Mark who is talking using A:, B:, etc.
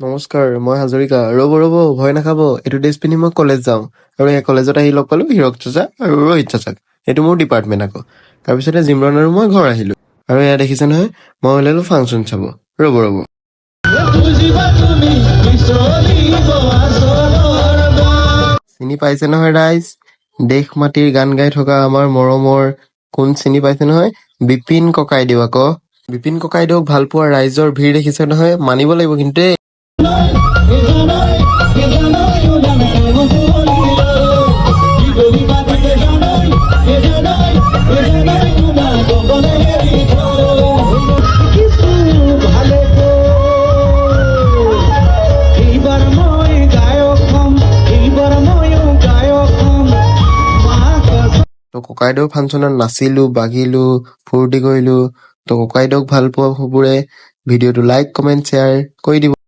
A: নমস্কাৰ, মই হাজৰিকা। ৰ'ব ৰ'ব, ভয় নাখাব। এইটো ড্ৰেছ পিন্ধি মই কলেজ যাওঁ। আৰু এই কলেজত আহি লগ পালোঁ হীৰক চাচা আৰু ৰোহিত চাচাক। এইটো মোৰ ডিপাৰ্টমেণ্ট আকৌ। তাৰপিছতে জিমৰন আৰু মই ঘৰ আহিলোঁ। আৰু এয়া দেখিছে নহয়, মই ওলালোঁ ফাংচন চাব। ৰ'ব ৰ'ব। চিনি পাইছে নহয়, ৰাইজ? দেশ মাটিৰ গান গাই থকা আমাৰ মৰমৰ, কোন চিনি পাইছে নহয়? বিপিন ককাইদেউ আকৌ। বিপিন ককাইদেউক ভালো পোৱা ৰাইজৰ ভিৰ দেখিছে নহয়, মানিব লাগিব কিন্তু ককাইদেউ ফাংচনত নাচিলো, বাগিলো, ফূৰ্তি কৰিলো। তো ককাইদেউক ভালো পোৱা সকলোৰে ভিডিঅ'টো লাইক কমেণ্ট শ্বেয়াৰ কৰি দিব।